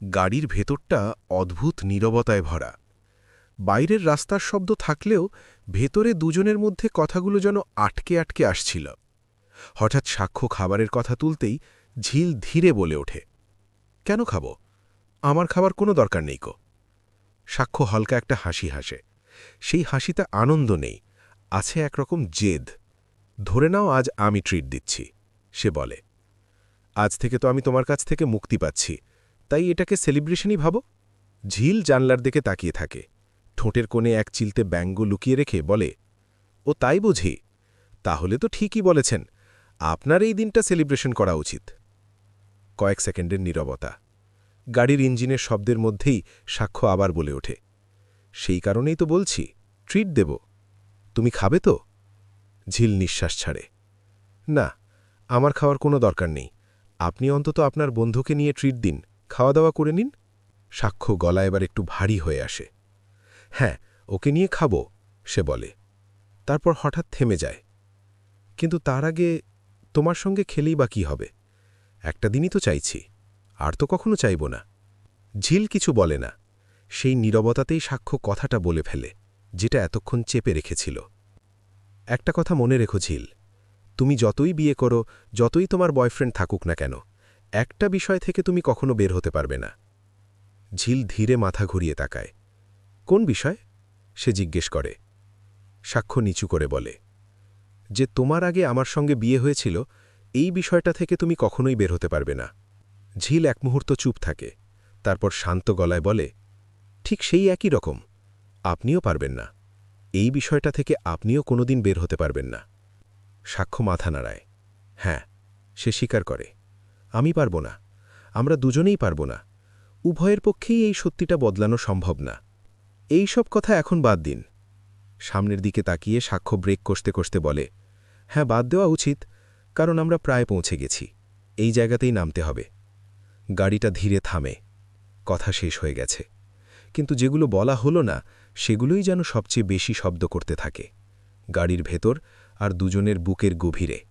গাড়ির ভেতরটা অদ্ভুত নীরবতায় ভরা। বাইরের রাস্তার শব্দ থাকলেও ভেতরে দুজনের মধ্যে কথাগুলো যেন আটকে আটকে আসছিল। হঠাৎ সাক্ষ্য খাবারের কথা তুলতেই ঝিল ধীরে বলে ওঠে, কেন খাব? আমার খাবার কোনো দরকার নেই কো। সাক্ষ্য হালকা একটা হাসি হাসে। সেই হাসিতে আনন্দ নেই, আছে একরকম জেদ। ধরে নাও আজ আমি ট্রিট দিচ্ছি, সে বলে। আজ থেকে তো আমি তোমার কাছ থেকে মুক্তি পাচ্ছি। তাই এটাকে সেলিব্রেশনই ভাবো। ঝিল জানলার দিকে তাকিয়ে থাকে। ঠোঁটের কোণে এক চিলতে ব্যঙ্গ লুকিয়ে রেখে বলে, ও তাই বুঝি? তাহলে তো ঠিকই বলেছেন। আপনার এই দিনটা সেলিব্রেশন করা উচিত। কয়েক সেকেন্ডের নীরবতা। গাড়ির ইঞ্জিনের শব্দের মধ্যেই সাক্ষ্য আবার বলে ওঠে। সেই কারণেই তো বলছি, ট্রিট দেব। তুমি খাবে তো? ঝিল নিঃশ্বাস ছাড়ে। না, আমার খাওয়ার কোনো দরকার নেই। আপনি অন্তত আপনার বন্ধুকে নিয়ে ট্রিট দিন। খাওয়া দাওয়া করে নিন। সাক্ষ্য গলা এবার একটু ভারী হয়ে আসে। হ্যাঁ ওকে নিয়ে খাব, সে বলে। তারপর হঠাৎ থেমে যায়। কিন্তু তার আগে তোমার সঙ্গে খেলেই বা কী হবে? একটা দিনই তো চাইছি, আর তো কখনো চাইব না। ঝিল কিছু বলে না। সেই নীরবতাতেই সাক্ষ্য কথাটা বলে ফেলে, যেটা এতক্ষণ চেপে রেখেছিল। একটা কথা মনে রেখো ঝিল, তুমি যতই বিয়ে করো, যতই তোমার বয়ফ্রেন্ড থাকুক না কেন একটা বিষয় থেকে তুমি কখনো বের হতে পারবে না। ঝিল ধীরে মাথা ঘুরিয়ে তাকায়। কোন বিষয়? সে জিজ্ঞেস করে। সাক্ষ্য নিচু করে বলে, যে তোমার আগে আমার সঙ্গে বিয়ে হয়েছিল, এই বিষয়টা থেকে তুমি কখনোই বের হতে পারবে না। ঝিল এক মুহূর্ত চুপ থাকে, তারপর শান্ত গলায় বলে, ঠিক সেই একই রকম, আপনিও পারবেন না। এই বিষয়টা থেকে আপনিও কোনোদিন বের হতে পারবেন না। সাক্ষ্য মাথা নাড়ায় হ্যাঁ সে স্বীকার করে। আমি পারব না। আমরা দুজনেই পারব না। উভয়ের পক্ষেই এই সত্যিটা বদলানো সম্ভব না। এই সব কথা এখন বাদ দিন। সামনের দিকে তাকিয়ে সাক্ষ্য ব্রেক কষতে কষতে বলে হ্যাঁ বাদ দেওয়া উচিত, কারণ আমরা প্রায় পৌঁছে গেছি। এই জায়গাতেই নামতে হবে। গাড়িটা ধীরে থামে। কথা শেষ হয়ে গেছে। কিন্তু যেগুলো বলা হলো না, সেগুলোই যেন সবচেয়ে বেশি শব্দ করতে থাকে। গাড়ির ভেতর আর দুজনের বুকের গভীরে।